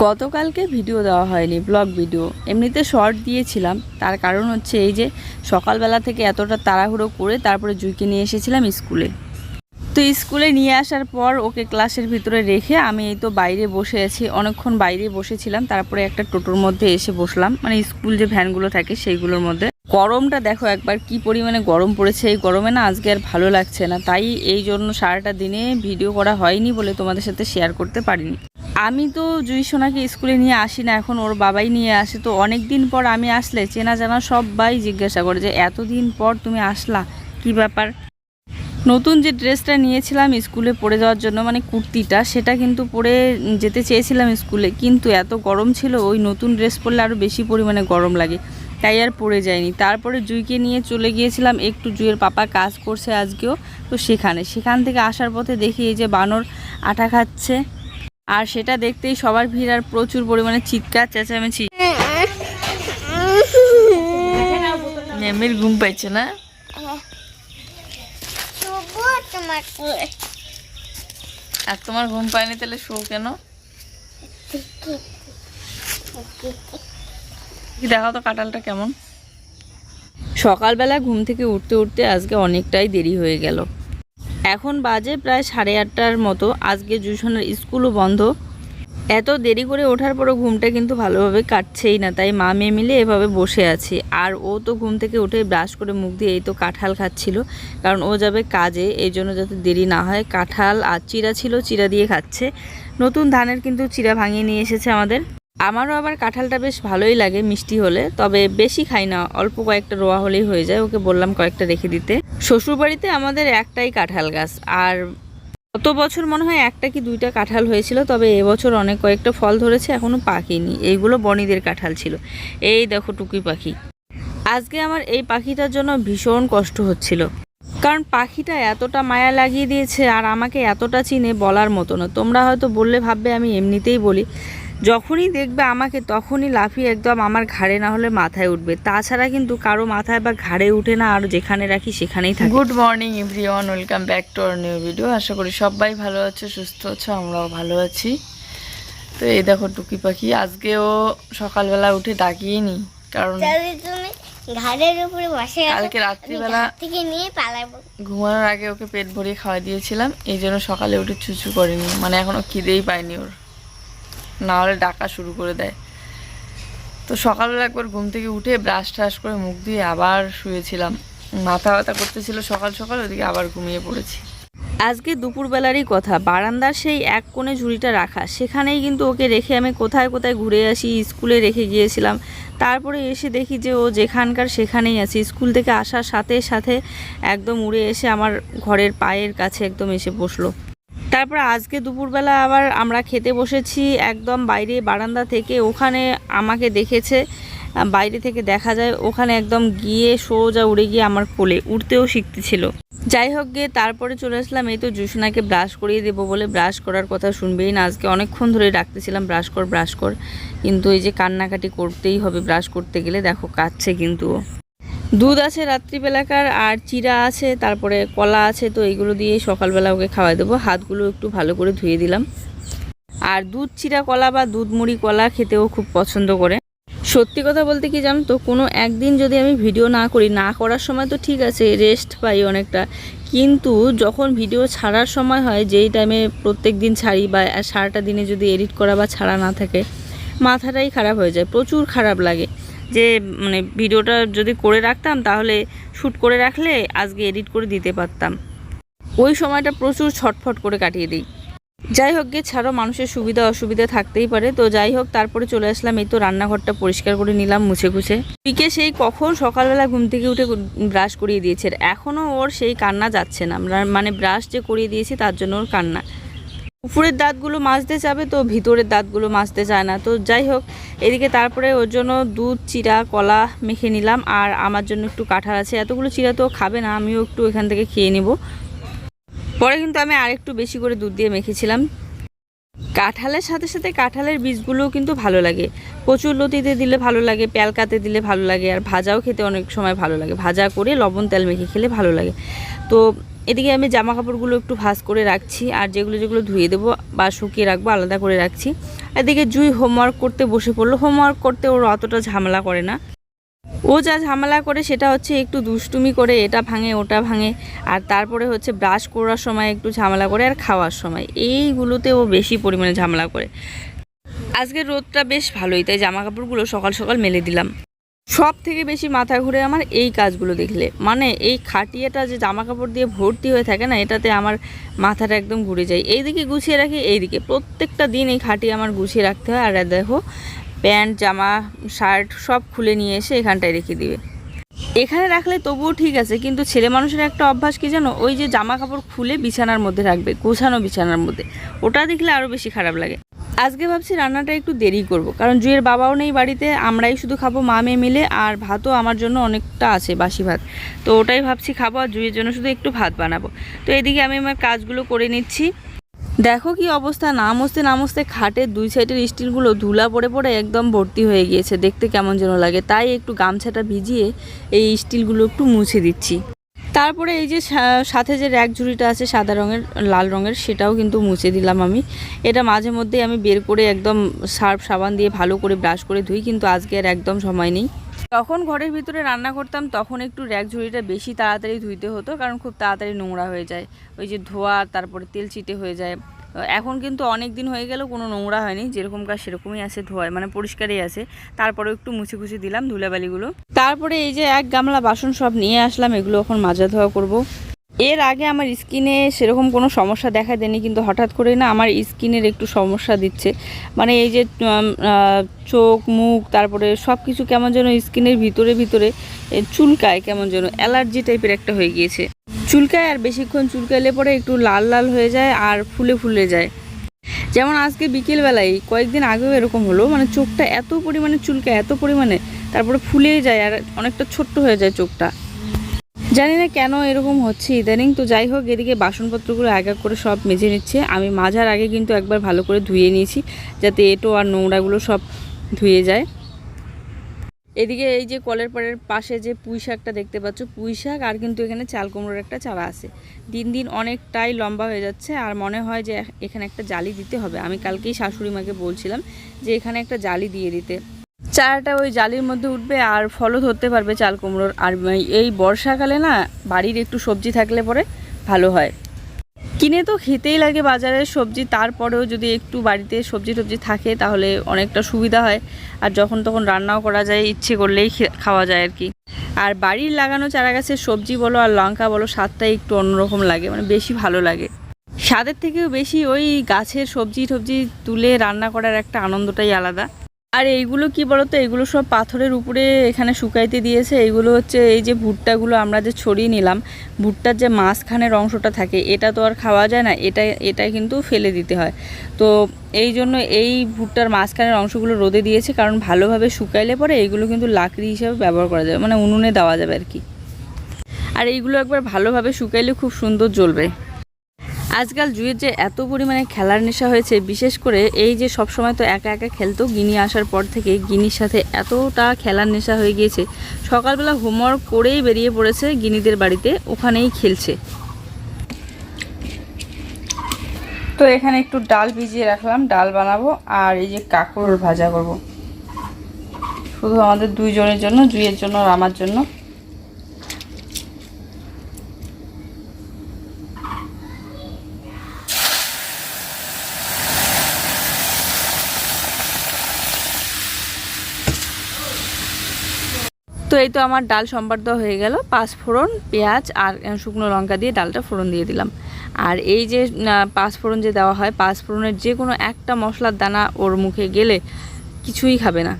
গতকালকে ভিডিও দেওয়া হয়নি ব্লগ ভিডিও এমনিতে শর্ট দিয়েছিলাম, তার কারণ হচ্ছে এই যে সকালবেলা থেকে এতটা তাড়াহুড়ো করে তারপরে জুইকে নিয়ে এসেছিলাম স্কুলে। তো স্কুলে নিয়ে আসার পর ওকে ক্লাসের ভিতরে রেখে আমি এই তো বাইরে বসে আছি, অনেকক্ষণ বাইরে বসেছিলাম, তারপরে একটা টোটোর মধ্যে এসে বসলাম মানে স্কুল যে ভ্যানগুলো থাকে সেইগুলোর মধ্যে। গরমটা দেখো একবার কি পরিমাণে গরম পড়েছে, এই গরমে না আজকে আর ভালো লাগছে না, তাই এই জন্য সারাটা দিনে ভিডিও করা হয়নি বলে তোমাদের সাথে শেয়ার করতে পারিনি। আমি তো জুই সোনাকে স্কুলে নিয়ে আসি না, এখন ওর বাবাই নিয়ে আসে, তো অনেক দিন পর আমি আসলে চেনা জানা সবাই জিজ্ঞাসা করে যে এতদিন পর তুমি আসলা, কি ব্যাপার? নতুন যে ড্রেসটা নিয়েছিলাম স্কুলে পরে যাওয়ার জন্য মানে কুর্তিটা, সেটা কিন্তু পরে যেতে চেয়েছিলাম স্কুলে, কিন্তু এত গরম ছিল, ওই নতুন ড্রেস পরলে আরও বেশি পরিমাণে গরম লাগে, তাই আর পরে যায়নি তারপরে জুইকে নিয়ে চলে গিয়েছিলাম, একটু জুইয়ের পাপা কাজ করছে আজকেও, তো সেখানে, সেখান থেকে আসার পথে দেখি এই যে বানর আটা খাচ্ছে। আর সেটা দেখতেই সবার ভিড় আর প্রচুর পরিমাণে চিৎকার, চেঁচামেচি। এমির ঘুম পাইছে না। আর তোমার ঘুম পায়নি তাহলে শো কেন? দেখাও তো কাঁঠালটা কেমন? সকালবেলা ঘুম থেকে উঠতে উঠতে আজকে অনেকটাই দেরি হয়ে গেল। এখন বাজে প্রায় সাড়ে আটটার মতো। আজকে জুসনের স্কুলও বন্ধ। এত দেরি করে ওঠার পরও ঘুমটা কিন্তু ভালোভাবে কাটছেই না, তাই মা মেয়ে মিলে এভাবে বসে আছি। আর ও তো ঘুম থেকে উঠে ব্রাশ করে মুখ দিয়ে এই তো কাঁঠাল খাচ্ছিল, কারণ ও যাবে কাজে, এই জন্য যাতে দেরি না হয়। কাঁঠাল আর চিরা ছিল চিরা দিয়ে খাচ্ছে। নতুন ধানের কিন্তু চিরা ভাঙিয়ে নিয়ে এসেছে আমাদের। আমারও আবার কাঁঠালটা বেশ ভালোই লাগে মিষ্টি হলে, তবে বেশি খাই না, অল্প কয়েকটা রোয়া হলেই হয়ে যায়, ওকে বললাম কয়েকটা রেখে দিতে। শ্বশুরবাড়িতে আমাদের একটাই কাঁঠাল গাছ, আর গত বছর মনে হয় একটা কি দুইটা কাঁঠাল হয়েছিল, তবে এবছর অনেক কয়েকটা ফল ধরেছে, এখনও পাকেনি। এইগুলো বনিদের কাঁঠাল ছিল। এই দেখো টুকি পাখি। আজকে আমার এই পাখিটার জন্য ভীষণ কষ্ট হচ্ছিল। কারণ পাখিটা এতটা মায়া লাগিয়ে দিয়েছে, আর আমাকে এতটা চিনে বলার মতো না। তোমরা হয়তো বললে, ভাববে আমি এমনিতেই বলি। যখনই দেখবে আমাকে তখনই লাফিয়ে একদম আমার ঘাড়ে না হলে মাথায় উঠবে। তাছাড়া কিন্তু কারও মাথায় বা ঘাড়ে উঠে না আর যেখানে রাখি সেখানেই থাকে। Good morning everyone welcome back to our new video আশা করি সবাই ভালো আছো সুস্থ আছো আমরাও ভালো আছি। তো এই দেখো টুকি পাখি আজকেও সকালবেলা উঠে ডাকিয়ে নি কারণ যদি ঘাড়ের উপরে বসে কালকে রাত্রিবেলা থেকে নিয়ে পালাবো। ঘুমানোর আগে ওকে পেট ভরিয়ে খাওয়া দিয়েছিলাম এই জন্য সকালে উঠে চুচু করেনি মানে এখনও খিদেই পায়নি ওর। না হলে ডাকা শুরু করে দেয়। তো সকালবেলা একবার ঘুম থেকে উঠে ব্রাশ ট্রাশ করে মুখ দিয়ে আবার শুয়েছিলাম। মাথা ব্যথা করতেছিল সকাল সকাল, ওদিকে আবার ঘুমিয়ে পড়েছি। আজকে দুপুরবেলারই কথা, বারান্দার সেই এক কোণে ঝুড়িটা রাখা, সেখানেই কিন্তু ওকে রেখে আমি কোথায় কোথায় ঘুরে আসি, স্কুলে রেখে গিয়েছিলাম। তারপরে এসে দেখি যে ও যেখানকার সেখানেই আছে, স্কুল থেকে আসার সাথে সাথে একদম উড়ে এসে আমার ঘরের পায়ের কাছে একদম এসে বসল। তারপর আজকে দুপুরবেলা আবার আমরা খেতে বসেছি একদম বাইরে বারান্দা থেকে, ওখানে আমাকে দেখেছে বাইরে থেকে দেখা যায়, ওখানে একদম গিয়ে সোজা উড়ে গিয়ে আমার কোলে উঠতেও শিখতেছিল যাই হোক গিয়ে তারপরে চলে আসলাম, এই তো জুসনাকে ব্রাশ করিয়ে দেবো বলে ব্রাশ করার কথা শুনবেই না, আজকে অনেকক্ষণ ধরে ডাকতেছিলাম ব্রাশ কর ব্রাশ কর, কিন্তু এই যে কান্নাকাটি করতেই হবে ব্রাশ করতে গেলে দেখো কাচ্ছে কিন্তু। দুধ আছে রাত্রিবেলাকার, আর চিরা আছে, তারপরে কলা আছে, তো এইগুলো দিয়ে সকালবেলা ওকে খাওয়াই দেবো। হাতগুলো একটু ভালো করে ধুয়ে দিলাম। আর দুধ চিরা কলা বা দুধ মুড়ি কলা খেতেও খুব পছন্দ করে। সত্যি কথা বলতে কি জানো তো, কোনো একদিন যদি আমি ভিডিও না করি, না করার সময় তো ঠিক আছে রেস্ট পাই অনেকটা। কিন্তু যখন ভিডিও ছাড়ার সময় হয়, যেই টাইমে প্রত্যেক দিন ছাড়ি বা সারাটা দিনে যদি এডিট করা বা ছাড়া না থাকে, মাথাটাই খারাপ হয়ে যায়, প্রচুর খারাপ লাগে। যে মানে ভিডিওটা যদি করে রাখতাম, তাহলে শ্যুট করে রাখলে আজকে এডিট করে দিতে পারতাম। ওই সময়টা প্রচুর ছটফট করে কাটিয়ে দিই। যাই হোক গিয়ে ছাড়ো মানুষের সুবিধা অসুবিধা থাকতেই পারে। তো যাই হোক, তারপরে চলে আসলাম। এই তো রান্নাঘরটা পরিষ্কার করে নিলাম, মুছে গুছে। পিকে সেই কখন সকালবেলা ঘুম থেকে উঠে ব্রাশ করিয়ে দিয়েছে। এখনও ওর সেই কান্না যাচ্ছে না। মানে ব্রাশ যে করিয়ে দিয়েছি, তার জন্য ওর কান্না। উপরের দাঁতগুলো মাজতে যাবে তো ভিতরের দাঁতগুলো মাজতে চায় না। তো যাই হোক, এদিকে তারপরে ওর জন্য দুধ, চিরা, কলা মেখে নিলাম আর আমার জন্য একটু কাঁঠাল আছে। এতগুলো চিরা তো খাবে না, আমিও একটু এখান থেকে খেয়ে নেব। পরে কিন্তু আমি আরেকটু বেশি করে দুধ দিয়ে মেখেছিলাম। কাঁঠালের সাথে সাথে কাঁঠালের বীজগুলোও কিন্তু ভালো লাগে। প্রচুর লতিতে দিলে ভালো লাগে, প্যালকাতে দিলে ভালো লাগে আর ভাজাও খেতে অনেক সময় ভালো লাগে। ভাজা করে লবণ তেল মেখে খেলে ভালো লাগে। তো এদিকে আমি জামা কাপড়গুলো একটু ভাঁজ করে রাখছি আর যেগুলো যেগুলো ধুয়ে দেবো বা শুকিয়ে রাখব আলাদা করে রাখছি। এদিকে জুই হোমওয়ার্ক করতে বসে পড়ল। হোমওয়ার্ক করতে ওর অতটা ঝামেলা করে না। ও যা ঝামেলা করে সেটা হচ্ছে একটু দুষ্টুমি করে, এটা ভাঙে, ওটা ভাঙে, আর তারপরে হচ্ছে ব্রাশ করার সময় একটু ঝামেলা করে আর খাওয়ার সময়। এইগুলোতে ও বেশি পরিমাণে ঝামেলা করে। আজকে রোদটা বেশ ভালোই, তাই জামা কাপড়গুলো সকাল সকাল মেলে দিলাম। সব থেকে বেশি মাথা ঘুরে আমার এই কাজগুলো দেখলে। মানে এই খাটিয়াটা যে জামা কাপড় দিয়ে ভর্তি হয়ে থাকে না, এটাতে আমার মাথাটা একদম ঘুরে যায়। এইদিকে গুছিয়ে রাখি, এইদিকে। প্রত্যেকটা দিন এই খাটিয়ে আমার গুছিয়ে রাখতে হয়। আর দেখো, প্যান্ট, জামা, শার্ট সব খুলে নিয়ে এসে এখানটায় রেখে দিবে। এখানে রাখলে তবুও ঠিক আছে, কিন্তু ছেলে মানুষের একটা অভ্যাস কি জানো? ওই যে জামা কাপড় খুলে বিছানার মধ্যে রাখবে, গোছানো বিছানার মধ্যে। ওটা দেখলে আরও বেশি খারাপ লাগে। আজকে ভাবছি রান্নাটা একটু দেরি করব, কারণ জুয়ের বাবাও নেই বাড়িতে, আমরাই শুধু খাব মা মেয়ে মিলে, আর ভাতও আমার জন্য অনেকটা আছে বাসি ভাত। তো ওটাই ভাবছি খাব আর জুয়ের জন্য শুধু একটু ভাত বানাবো। তো এদিকে আমি আমার কাজগুলো করে নিচ্ছি। দেখো কি অবস্থা না মুছতে না মুছতে খাটের দুই সাইডের স্টিলগুলো ধুলা পড়ে পড়ে একদম ভর্তি হয়ে গিয়েছে, দেখতে কেমন যেন লাগে। তাই একটু গামছাটা ভিজিয়ে এই স্টিলগুলো একটু মুছে দিচ্ছি। তারপরে এই যে সাথে যে র্যাক ঝুড়িটা আছে সাদা রঙের, লাল রঙের, সেটাও কিন্তু মুছে দিলাম আমি। এটা মাঝে মধ্যে আমি বের করে একদম সার্ফ সাবান দিয়ে ভালো করে ব্রাশ করে ধুই, কিন্তু আজকে আর একদম সময় নেই। তখন ঘরের ভিতরে রান্না করতাম, তখন একটু র্যাক ঝুড়িটা বেশি তাড়াতাড়ি ধুইতে হতো, কারণ খুব তাড়াতাড়ি নোংরা হয়ে যায়। ওই যে ধোয়া, তারপরে তেল চিটে হয়ে যায় এখন কিন্তু অনেক দিন হয়ে গেল, কোনো নোংরা হয়নি, যেরকম কাজ সেরকমই আছে ধোয়ায় মানে পরিষ্কারই আছে। তারপরেও একটু মুছে খুছে দিলাম ধুলাবালিগুলো। তারপরে এই যে এক গামলা বাসন সব নিয়ে আসলাম, এগুলো এখন মাজা ধোয়া করব। এর আগে আমার স্কিনে সেরকম কোনো সমস্যা দেখা দেয়নি, কিন্তু হঠাৎ করে না আমার স্কিনের একটু সমস্যা দিচ্ছে। মানে এই যে চোখ, মুখ, তারপরে সব কিছু কেমন যেন স্কিনের ভিতরে ভিতরে চুলকায় কেমন যেন, অ্যালার্জি টাইপের একটা হয়ে গিয়েছে। চুলকায় আর বেশিক্ষণ চুলকাইলে পরে একটু লাল লাল হয়ে যায় আর ফুলে ফুলে যায়। যেমন আজকে বিকেলবেলায় কয়েকদিন আগেও এরকম হলো মানে চোখটা এত পরিমাণে চুলকায়, এত পরিমাণে, তারপরে ফুলেই যায় আর অনেকটা ছোট্ট হয়ে যায় চোখটা। জানি না কেন এরকম হচ্ছে ইদানিং, তো যাই হোক, এদিকে বাসনপত্রগুলো এক এক করে সব মেজে নিচ্ছে। আমি মাজার আগে কিন্তু একবার ভালো করে ধুয়ে নিয়েছি, যাতে এটো আর নোংরাগুলো সব ধুয়ে যায়। এদিকে এই যে কলের পাড়ের পাশে যে পুঁই শাকটা দেখতে পাচ্ছ, পুঁই শাক আর কিন্তু এখানে চাল কুমড়োর একটা চারা আছে। দিন দিন অনেকটাই লম্বা হয়ে যাচ্ছে আর মনে হয় যে এখানে একটা জালি দিতে হবে। আমি কালকেই শাশুড়ি মাকে বলছিলাম যে এখানে একটা জালি দিয়ে দিতে। চারাটা ওই জালির মধ্যে উঠবে আর ফলও ধরতে পারবে চাল কুমড়োর। আর এই বর্ষাকালে না বাড়ির একটু সবজি থাকলে পরে ভালো হয়। কিনে তো খেতেই লাগে বাজারের সবজি, তারপরেও যদি একটু বাড়িতে সবজি টবজি থাকে তাহলে অনেকটা সুবিধা হয়। আর যখন তখন রান্নাও করা যায়, ইচ্ছে করলেই খাওয়া যায় আর কি। আর বাড়ির লাগানো চারা গাছের সবজি বলো আর লঙ্কা বলো স্বাদটাই একটু অন্যরকম লাগে মানে বেশি ভালো লাগে। স্বাদের থেকেও বেশি ওই গাছের সবজি টবজি তুলে রান্না করার একটা আনন্দটাই আলাদা। আর এইগুলো কি বলতো? এগুলো সব পাথরের উপরে এখানে শুকাইতে দিয়েছে। এইগুলো হচ্ছে এই যে ভুট্টাগুলো আমরা যে ছড়িয়ে নিলাম, ভুট্টার যে মাঝখানের অংশটা থাকে, এটা তো আর খাওয়া যায় না, এটা এটা কিন্তু ফেলে দিতে হয়। তো এই জন্য এই ভুট্টার মাঝখানের অংশগুলো রোদে দিয়েছে, কারণ ভালোভাবে শুকাইলে পরে এইগুলো কিন্তু লাকড়ি হিসাবে ব্যবহার করা যাবে মানে উনুনে দেওয়া যাবে আর কি। আর এইগুলো একবার ভালোভাবে শুকাইলে খুব সুন্দর জ্বলবে। আজকাল জুয়ের যে এত পরিমাণে খেলার নেশা হয়েছে, বিশেষ করে এই যে সব সময় তো একা একা খেলতো, গিনি আসার পর থেকে গিনির সাথে এতটা খেলার নেশা হয়ে গিয়েছে। সকালবেলা হোমওয়ার্ক করেই বেরিয়ে পড়েছে গিনিদের বাড়িতে, ওখানেই খেলছে। তো এখানে একটু ডাল ভিজিয়ে রাখলাম, ডাল বানাবো আর এই যে কাঁকরোল ভাজা করব। শুধু আমাদের দুইজনের জন্য, জুইয়ের জন্য আর আমার জন্য। তো এই তো আমার ডাল সম্বার দেওয়া হয়ে গেল। পাঁচ ফোড়ন, পেঁয়াজ আর শুকনো লঙ্কা দিয়ে ডালটা ফোড়ন দিয়ে দিলাম। আর এই যে পাঁচ ফোড়ন যে দেওয়া হয়, পাঁচ ফোড়নের যে কোনো একটা মশলার দানা ওর মুখে গেলে কিছুই খাবে না।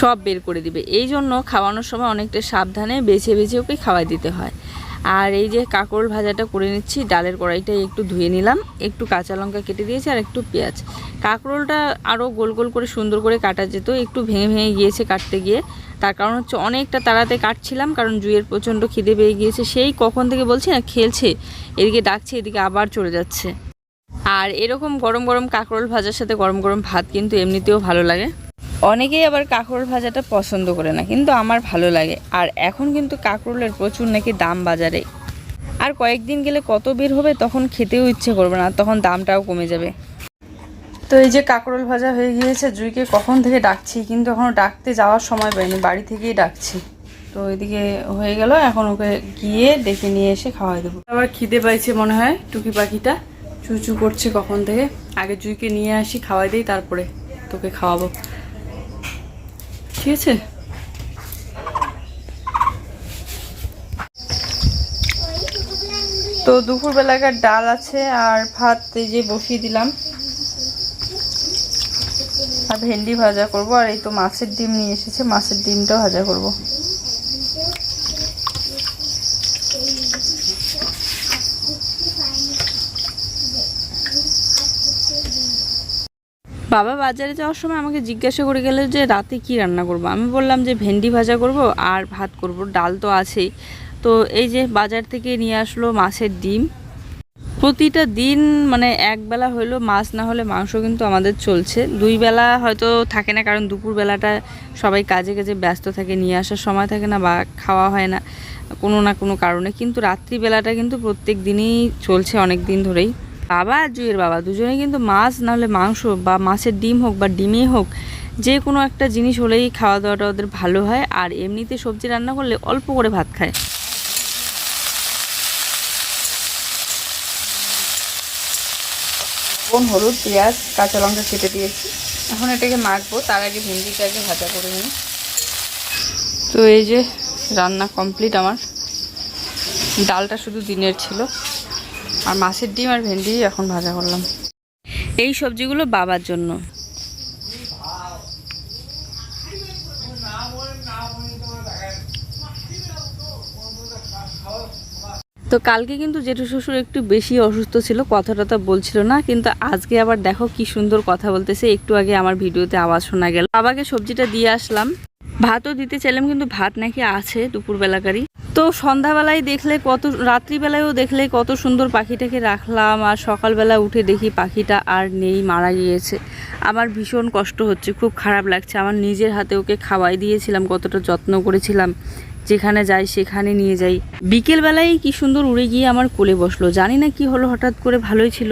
সব বের করে দিবে। এই জন্য খাওয়ানোর সময় অনেকটা সাবধানে বেছে বেছে ওকে খাওয়াই দিতে হয়। আর এই যে কাকরোল ভাজাটা করে নিচ্ছি, ডালের কড়াইটা একটু ধুয়ে নিলাম। একটু কাঁচা লঙ্কা কেটে দিয়েছি আর একটু পেঁয়াজ। কাকরোলটা আরও গোল গোল করে সুন্দর করে কাটা যেত, একটু ভেঙে ভেঙে গিয়েছে কাটতে গিয়ে। তার কারণ হচ্ছে অনেকটা তাড়াতে কাটছিলাম, কারণ জুয়ের প্রচণ্ড খিদে পেয়ে গিয়েছে। সেই কখন থেকে বলছি না, খেলছে, এদিকে ডাকছে, এদিকে আবার চলে যাচ্ছে। আর এরকম গরম গরম কাঁকরোল ভাজার সাথে গরম গরম ভাত কিন্তু এমনিতেও ভালো লাগে। অনেকেই আবার কাঁকরোল ভাজাটা পছন্দ করে না, কিন্তু আমার ভালো লাগে। আর এখন কিন্তু কাঁকরোলের প্রচুর নাকি দাম বাজারে। আর কয়েকদিন গেলে কত বের হবে তখন খেতেও ইচ্ছে করবে না তখন দামটাও কমে যাবে। তো এই যে কাকরোল ভাজা হয়ে গিয়েছে, জুইকে কখন থেকে ডাকছি, কিন্তু এখনও ডাকতে যাওয়ার সময় পাইনি, বাড়ি থেকেই ডাকছি। তো এদিকে হয়ে গেল, এখন ওকে গিয়ে ডেকে নিয়ে এসে খাওয়াই দেবো। আবার খিদে পাইছে মনে হয়, টুকি পাখিটা। চুচু করছে কখন থেকে। আগে জুইকে নিয়ে আসি, খাওয়াই দিই, তারপরে তোকে খাওয়াবো। ঠিক আছে তো দুপুরবেলাকার ডাল আছে আর ভাত এই যে বসিয়ে দিলাম। আর ভেন্ডি ভাজা করব। আর এই তো মাছের ডিম নিয়ে এসেছে, মাছের ডিমটাও ভাজা করব। বাবা বাজারে যাওয়ার সময় আমাকে জিজ্ঞাসা করে গেল যে রাতে কি রান্না করব? আমি বললাম যে ভেন্ডি ভাজা করব আর ভাত করব। ডাল তো আছেই। তো এই যে বাজার থেকে নিয়ে আসলো মাছের ডিম। প্রতিটা দিন মানে একবেলা হলেও মাছ, না হলে মাংস কিন্তু আমাদের চলছে। দুই বেলা হয়তো থাকে না, কারণ দুপুর বেলাটা সবাই কাজে কাজে ব্যস্ত থাকে, নিয়ে আসার সময় থাকে না বা খাওয়া হয় না কোনো না কোনো কারণে। কিন্তু রাত্রিবেলাটা কিন্তু প্রত্যেক দিনই চলছে অনেক দিন ধরেই। বাবা আর জুয়ের বাবা, দুজনেই কিন্তু মাছ, নাহলে মাংস বা মাছের ডিম হোক বা ডিমই হোক যে কোনো একটা জিনিস হলেই খাওয়া দাওয়াটা ওদের ভালো হয়। আর এমনিতে সবজি রান্না করলে অল্প করে ভাত খায়। কোন হলুদ, পেঁয়াজ, কাঁচা লঙ্কা কেটে দিয়েছি। এখন এটাকে মাখবো, তার আগে ভেন্ডিটাকে ভাজা করে নিই। তো এই যে রান্না কমপ্লিট আমার। ডালটা শুধু দিনের ছিল। আর মাছের ডিম আর ভেন্ডি এখন ভাজা করলাম। এই সবজিগুলো বাবার জন্য। তো কালকে কিন্তু জেঠু শ্বশুর একটু বেশি অসুস্থ ছিল কথা টথা বলছিল না, কিন্তু আজকে আবার দেখো কি সুন্দর কথা বলতেছে। একটু আগে আমার ভিডিওতে আওয়াজ শোনা গেল। বাবাকে সবজিটা দিয়ে আসলাম। ভাতও দিতে চাইলাম, কিন্তু ভাত নাকি আছে দুপুরবেলাকারই। তো সন্ধ্যাবেলায় দেখলে কত, রাত্রিবেলায়ও দেখলে কত সুন্দর পাখিটাকে রাখলাম আর সকালবেলা উঠে দেখি পাখিটা আর নেই, মারা গিয়েছে। আমার ভীষণ কষ্ট হচ্ছে, খুব খারাপ লাগছে। আমার নিজের হাতে ওকে খাওয়াই দিয়েছিলাম, কতটা যত্ন করেছিলাম। যেখানে যাই সেখানে নিয়ে যাই। বিকেলবেলায় কি সুন্দর উড়ে গিয়ে আমার কোলে বসল। জানি না কি হলো, হঠাৎ করে ভালোই ছিল।